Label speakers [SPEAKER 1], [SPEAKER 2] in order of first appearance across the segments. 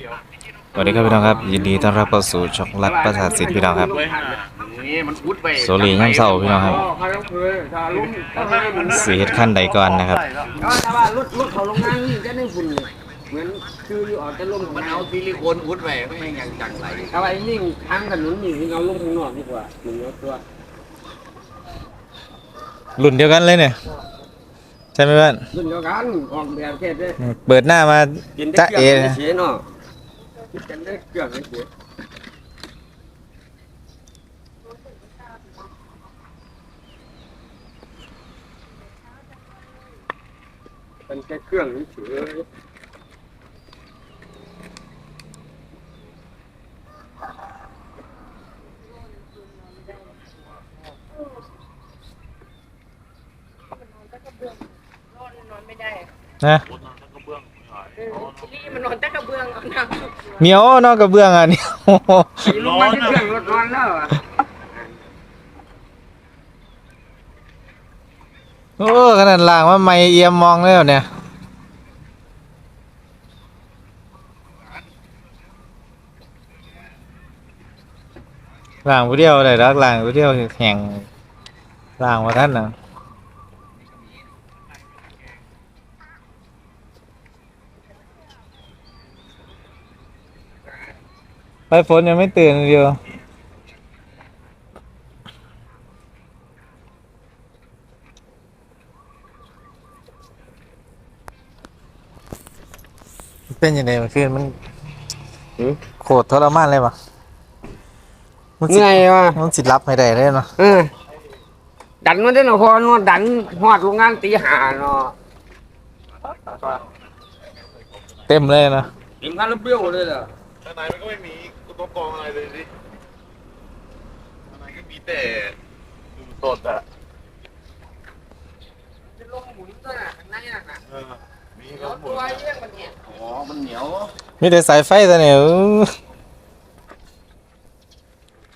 [SPEAKER 1] สวัสดีครับพี่น้องครับ ยินดีต้อนรับเข้าสู่ช่องรัฐประสาทศิลป์พี่น้องครับ
[SPEAKER 2] นี่มันอุดไป
[SPEAKER 1] โซลีย่ำเศร้าพี่น้องครับ
[SPEAKER 2] เขาต้องเคยถ้าลุ้มถ้าไม่มัน
[SPEAKER 1] สีเฮ็ดขั้นใดก่อนนะครับ
[SPEAKER 3] ก็ถ้าว่ารถรถเขาลงน้ำนี่จะได้ฝุ่นเลยเหมือนคืออยู่ออกจะลงของ
[SPEAKER 2] มัน
[SPEAKER 3] น้
[SPEAKER 2] เอาซิลิโคนอุดไปไม่ยังจังไรำ
[SPEAKER 3] ถ้าไปยิ่งทางถนนนี่ยิ่งเอาลงข้างนอกดีกว่าหนึ่งเอาตัว
[SPEAKER 1] รุ่นเดียวกันเลยเนี่ยใช่ไหมเพื่อน
[SPEAKER 3] รุ่นเดียวกันออกแบบเทศเลย
[SPEAKER 1] เปิดหน้ามา
[SPEAKER 3] กินได้
[SPEAKER 1] จ้า
[SPEAKER 3] เกลื
[SPEAKER 1] เอ
[SPEAKER 3] อไม่เสียเนาะ กินได้เกลือไม่เสียเป็นแค่เครื่องเฉย
[SPEAKER 4] นอนไม่ได้
[SPEAKER 1] นะ
[SPEAKER 4] ชิลี่มันนอนใต้กระเบื้องเอาน้ำสุก
[SPEAKER 1] เหมียวนอกกระเบื้องอะเนี่ย
[SPEAKER 3] ๆลุงมาที่เครื่องรถนอนแล้วอะ
[SPEAKER 1] โอ้ขนาดล่างว่าไม่เอียมมองแล้วเนี่ยล่างผู้เดียวเลยรักล่างผู้เดียวแข่งล่างมาท่านนะ ไปฝนยังไม่ตื่นอยู่เป็นยังไงมันขึ้นมันโคตรทรมานเลยปะมันสิ
[SPEAKER 3] เหนื่อยวะ
[SPEAKER 1] มันสิรับไม่ได้เลยเนาะ
[SPEAKER 3] เออดันมาได้หนอพอเนาะดันหอดโรงงานตีหาเนาะ
[SPEAKER 1] เต็มเลยนะ
[SPEAKER 3] ทีมงานระเบี้ยวเลยเหรอ
[SPEAKER 2] ข้างในมันก็ไม่มี ตัวกองอะไรเลยดิข้างในก็มีแต่ดูสดอะ
[SPEAKER 3] จะลงหมุนตัวน่ะข้างในน่ะ
[SPEAKER 2] เออมี
[SPEAKER 3] แล้
[SPEAKER 2] ก็
[SPEAKER 3] ว
[SPEAKER 2] หม
[SPEAKER 3] ตั
[SPEAKER 2] ด
[SPEAKER 3] วเยี่ยงมันเนี่ย
[SPEAKER 2] อ๋อ มันเหนียว
[SPEAKER 1] มีแต่สายไฟแต่เนี่ยอื้อ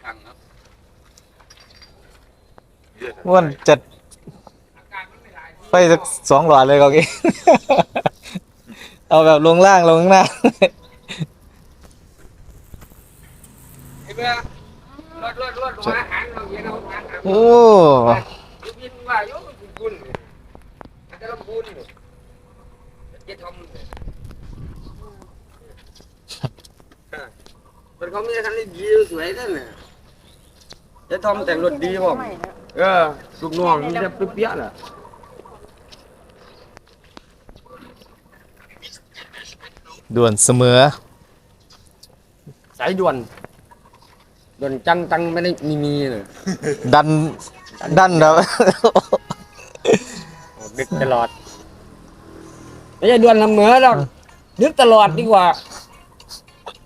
[SPEAKER 2] ช่างครับ
[SPEAKER 1] อ้วนจัด
[SPEAKER 3] อากาศมันไม่หลาย
[SPEAKER 1] ไฟสักสองหลอดเลยก็กี้ เอาแบบลงล่างลงข้างหน้า
[SPEAKER 3] ไอ้เบ้อรถรถรถหัวอาหารเราเย็นเอาอาหาร
[SPEAKER 1] โอ้
[SPEAKER 3] ยูบินว่าโยมนบุญอาจจะลำบุญจะทำมันเขามีคันนี้ดีสวยนั่นน่ะจะทำแต่งรถดีบ่เออลูกน้องมันจะเปี้ยๆล่ะ
[SPEAKER 1] ด่วนเสมอ
[SPEAKER 3] สายด่วน ด่วนจังตังไม่ได้มีมีเลย
[SPEAKER 1] ดัน ดันครับ
[SPEAKER 3] ดึกตลอดไม่ใช่ด่วนละเหมอหรอกดึกตลอดดีกว่า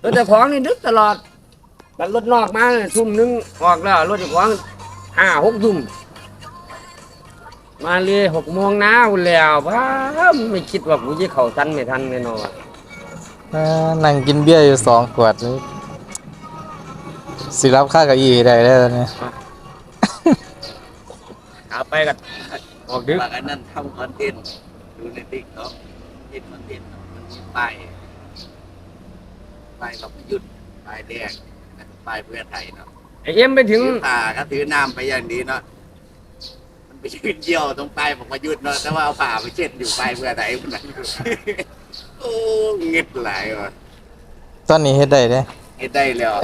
[SPEAKER 3] รถเจ้าของนี่ดึกตลอดแต่รถนอกมาทุ่มหนึงออกแล้วรถเจ้าของห้าหกทุ่มมาเลยหกโมงนะคุณแล้วว้าไม่คิดว่ากูจะเข้าทันไม่ทันแน่นอน
[SPEAKER 1] อ่านั่งกินเบียร์อยู่สองขวดนี่ สิรับค่ากับอีได้แล้วตอนนี้
[SPEAKER 3] เอาไปกันออกดึก
[SPEAKER 2] ว่ากันนั่นทำคอนเทนต์ดูในติ๊กเนาะเห็นคอนเทนต์มันมีป้ายป้ายกับยุทธป้ายแดงป้ายเพื่อไทยเนาะ
[SPEAKER 3] ไอเอ็มไปถึง
[SPEAKER 2] ถือตาก็ถือน้ำไปอย่างดีเนาะมันไปยืนเยี่ยวตรงปลายผมมายุดเนาะแต่ว่าเอาผ่าไปเช็ดอยู่ปลายเพื่อไหนมันนะโอ้เงียบหลายว่ะ
[SPEAKER 1] ตอนนี้เฮ็ดได้เด้
[SPEAKER 2] เฮ็ดได้แล้ว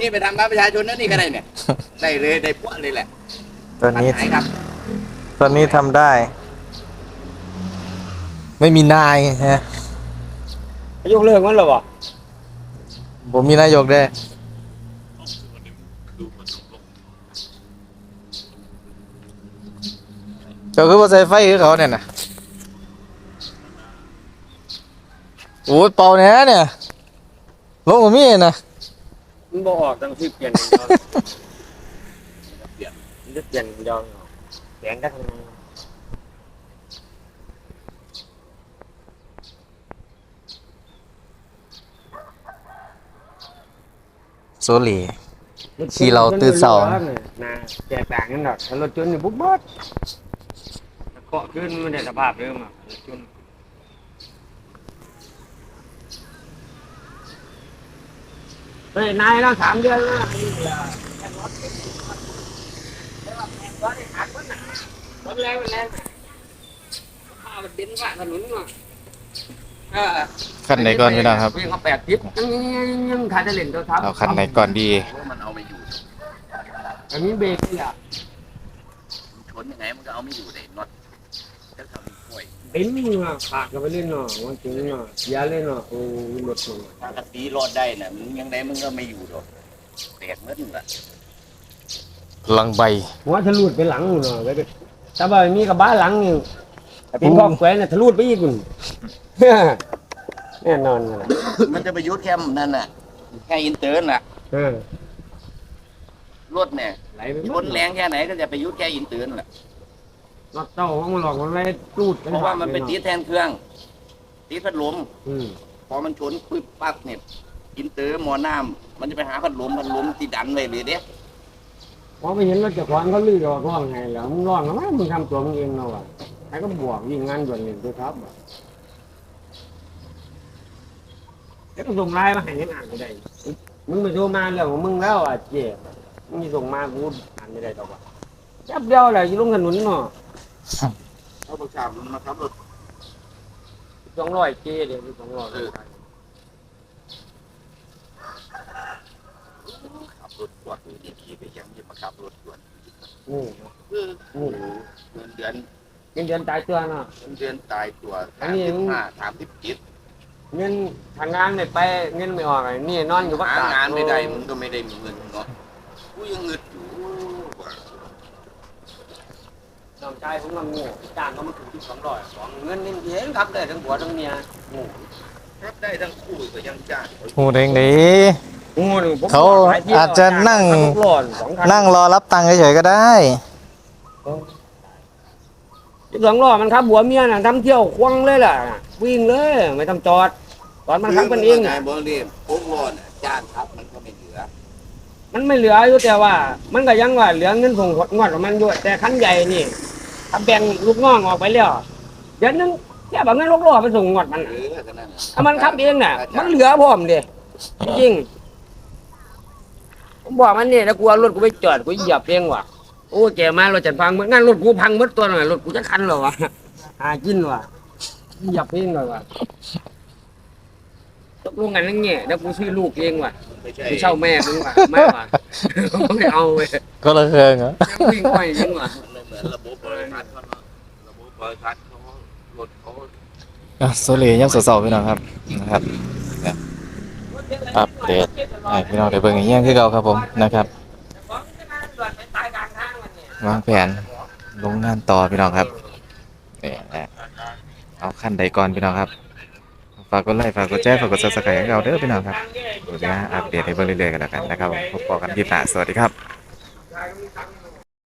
[SPEAKER 2] นี่ไปทำบัตรประชาชนนะนี่ก็ได้เนี่ย ได้เลยได้พวเลยแหละ
[SPEAKER 1] ตอนนี้
[SPEAKER 2] ปัญหาครับ
[SPEAKER 1] ตอนนี้ทำได้ ไม่มีนายฮะ
[SPEAKER 3] ยกเลิกมันเหรอวะ
[SPEAKER 1] ผมมีนายกได้เจ้าคือว่าใส่ไฟคือเขาเนี่ยนะโอ้ยเป่าแหน่เนี่ย ลงกับมีนะ
[SPEAKER 3] มันบอกออกตั้งที่เปลี่ยนมันจะเปลี่ยนยองแสงกัน
[SPEAKER 1] โซลี ขี่เราตื่นเช้า
[SPEAKER 3] นะแตกต่างกันหรอกถ้ารถจนนี่บุ๊บเบิดเกาะขึ้นมันในสภาพเดิมอะรถจน เฮ้ยนายแล้วสามเดือนแล้วนี่แหละรถแรงมันแรงพามันเป็นว่าถนนเนาเออ
[SPEAKER 1] คันไหนก่อนพี่น้องครับ
[SPEAKER 3] วิ่งเขาแปดทิศยังยังยังขาจะเล่นตัวทับ
[SPEAKER 1] เอาคันไหนก่อนดี
[SPEAKER 2] มันเอาไม่อยู่
[SPEAKER 3] อันนี้เบรกนี่อะ
[SPEAKER 2] ชนยังไงมันก็เอาไม่อยู่เลยน็อต
[SPEAKER 3] เป็นมือขาดกันไปเล่นเนาะวันจริงเนาะอย่าเล่นเนาะโอ้ยหมดเลย
[SPEAKER 2] ถ้ากระตีรอดได้น่ะมึงยังไงมึงก็ไม่อยู่หรอกแตกเมื่อนึงละ
[SPEAKER 1] ลังใบ
[SPEAKER 3] หัวทะลุไปหลังเนาะไปเด้อถ้าว่ามีกับบ้านหลังนี่ถ้าเป็นพ่อแขวนน่ะทะลุไปอีกคุณแน่นอนนะ
[SPEAKER 2] มันจะไปยุดแค่นั่นน่ะแค่อินเตอร์น่ะ
[SPEAKER 3] เออ
[SPEAKER 2] รถเนี่ย
[SPEAKER 3] ไหลไป
[SPEAKER 2] ชนแรงแค่ไหนก็จะไปยุดแค่อินเตอร์นั่นแหละ
[SPEAKER 3] รถเต้าของมันหลอกมันไว้ตูด
[SPEAKER 2] เพราะว่ามันเป็นตีแทนเครื่อง ตีพัดลม
[SPEAKER 3] อืม
[SPEAKER 2] พอมันชนปึ๊บปั๊บเนี่ยอินเตอร์หมอน้ำมันจะไปหาพัดลมพัดลมที่ดันไว้เลยเด้
[SPEAKER 3] พอไปเห็นรถเจ้าของเขาลือดอกร้องไงแล้วมึงร้องทำไมมึงทำตัวมึงเองเนาะวะใครก็บวกยิงงานด่วนหนึ่งตัวครับอะแล้วก็ส่งไลน์มาให้ยังอ่านไม่ได้มึงไปโทรมาเรื่องของมึงแล้วอะเจ๊มึงส่งมากูอ่านไม่ได้หรอกว่ะแป๊บเดียวแหละอยู่ลงถนนเนาะ
[SPEAKER 2] เอาประชาชนมาขับรถ
[SPEAKER 3] สองร้อยเจเดี๋ยวสองร้อย
[SPEAKER 2] เออขับรถตรวจดีขี่ไปยังยิ่มาขับรถตรวจ
[SPEAKER 3] นี่
[SPEAKER 2] เออเงินเดือน
[SPEAKER 3] เงินเดือนตายตัวเนาะ
[SPEAKER 2] เงินเดือนตายตัวสามสิบห้าสามสิบเจ็ด
[SPEAKER 3] เงินทางงานเนี่ไปเงินไม่ออกไอ้นี่นอนอยู่วัด
[SPEAKER 2] หา
[SPEAKER 3] ตา
[SPEAKER 2] งานไม่ได้มึงก็ไม่ได้มีเงินเนาะกูยังเงินอยู่ว่า
[SPEAKER 3] น้องชายผมก็งูจ้างเขามาถึงที่สองร้อยสองเงินนี่เองครับได้ทั้งผัวทั้งเมียงู
[SPEAKER 2] รับได้ทั้งคู่ก็ยังจ้างเขา
[SPEAKER 1] หูเด้งดี
[SPEAKER 3] งูนี่ผม
[SPEAKER 1] เขาอาจจะนั่ง
[SPEAKER 3] หลอนสองคัน
[SPEAKER 1] นั่งรอรับตังค์เฉยๆก็ได้
[SPEAKER 3] สองล้อมันครับผัวเมียน่ะทำเที่ยวควงเลยล่ะ วิ่งเลยไม่ต้องจอดตอนมันขับกันเอง
[SPEAKER 2] ไง
[SPEAKER 3] น่ะ
[SPEAKER 2] บริเวณโค้งร้อนน่ะจ้างครับมันก็ไม่เหลือ
[SPEAKER 3] มันไม่เหลืออยู่แต่ว่า มันก็ยังว่าเหลือเงินส่งงวดของมันอยู่แต่คันใหญ่นี่ ถ้าแบ่งลูกน้องออกไปแล้วเดี๋ยวนึงแค่แบบเงินลูกล้อไปส่งงวดมัน
[SPEAKER 2] เออก็นั่นน่ะ
[SPEAKER 3] ถ้ามันขับเองน่ะ มันเหลือพร้อมเด้จริงๆผมบอกมันเนี่ยแล้วกูเอารถกูไปจอดกูเหยียบเองว่ะโอ้แกมารถจัดพังเหมือนงั้นรถกูพังหมดตัวหน่อยรถกูจะคันเหรอวะหากินว่ะเหยียบเองเลยว่ะตกลงกันนั่งเงี้ยแล้วกูซื้อลูกเองว่ะ
[SPEAKER 2] ไม่ใช่
[SPEAKER 3] กูเช่าแม่มึงว่ะไม่ว่ะไม่เอาเว้ย
[SPEAKER 1] ก็ละเคืองเหรอ
[SPEAKER 3] ยังวิ่งไปยังว่ะ
[SPEAKER 2] มันไม่เหมือนระบบ บริษัทเขาเนาะระบบบริษัทเขารถเขา
[SPEAKER 1] อะโซเลยังสดๆพี่น้องครับนะครับอัปเดตให้พี่น้องได้เบิ่งอย่างเงี้ยคือเก่าครับผมนะครับวางแผนลงงานต่อพี่น้องครับนี่แหละเอาขั้นใดก่อนพี่น้องครับฝากกดไลค์ฝากกดแชร์ฝากกดซับสไครต์ให้เราเด้อพี่น้องครับเดี๋ยวจะอัปเดตให้เบิ่งเรื่อยๆกันแล้วกันนะครับผมพบกันคลิปหน้าสวัสดีครับ
[SPEAKER 3] Thank you.